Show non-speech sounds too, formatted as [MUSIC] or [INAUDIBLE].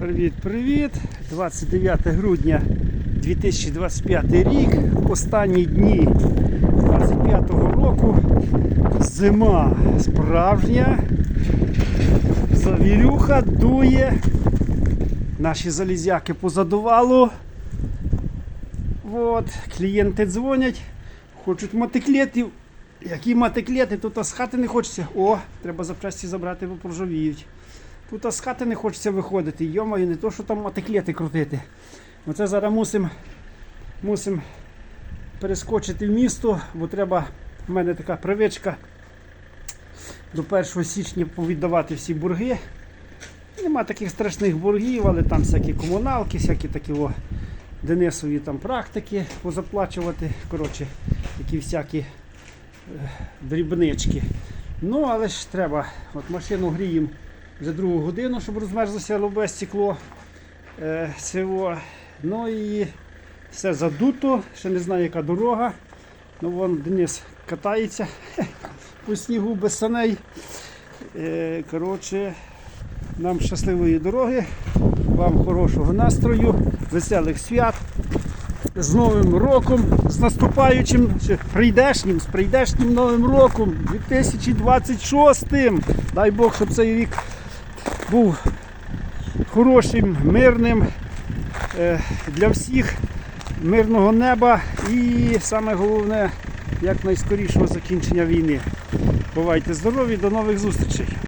Привіт-привіт! 29 грудня 2025 рік. Останні дні 25-го року. Зима справжня. Завірюха дує. Наші залізяки позадувало. От, клієнти дзвонять, хочуть мотоциклетів. Які мотоциклети, тут з хати не хочеться. О, треба запчасті забрати, бо прожовіють. Тут з хати не хочеться виходити. Йомаю, не то, що там мотоциклети крутити. Оце зараз мусимо мусим перескочити в місто, бо треба, в мене така привичка до 1 січня повіддавати всі борги. Нема таких страшних боргів, але там всякі комуналки, всякі такі о, Денисові там практики позаплачувати. Коротше, такі всякі е, дрібнички. Ну, але ж треба. От машину гріємо вже другу годину, щоб розмерзлося лобе стекло. Е. Ну і все задуто, ще не знаю, яка дорога. Ну вон Денис катається [LAUGHS] по снігу без саней. Е, коротше, нам щасливої дороги, вам хорошого настрою, веселих свят. З Новим роком, з наступаючим, чи прийдешнім, з прийдешнім Новим роком, 2026. Дай Бог, щоб цей рік був хорошим, мирним е, для всіх, мирного неба і саме головне, якнайскорішого закінчення війни. Бувайте здорові, до нових зустрічей!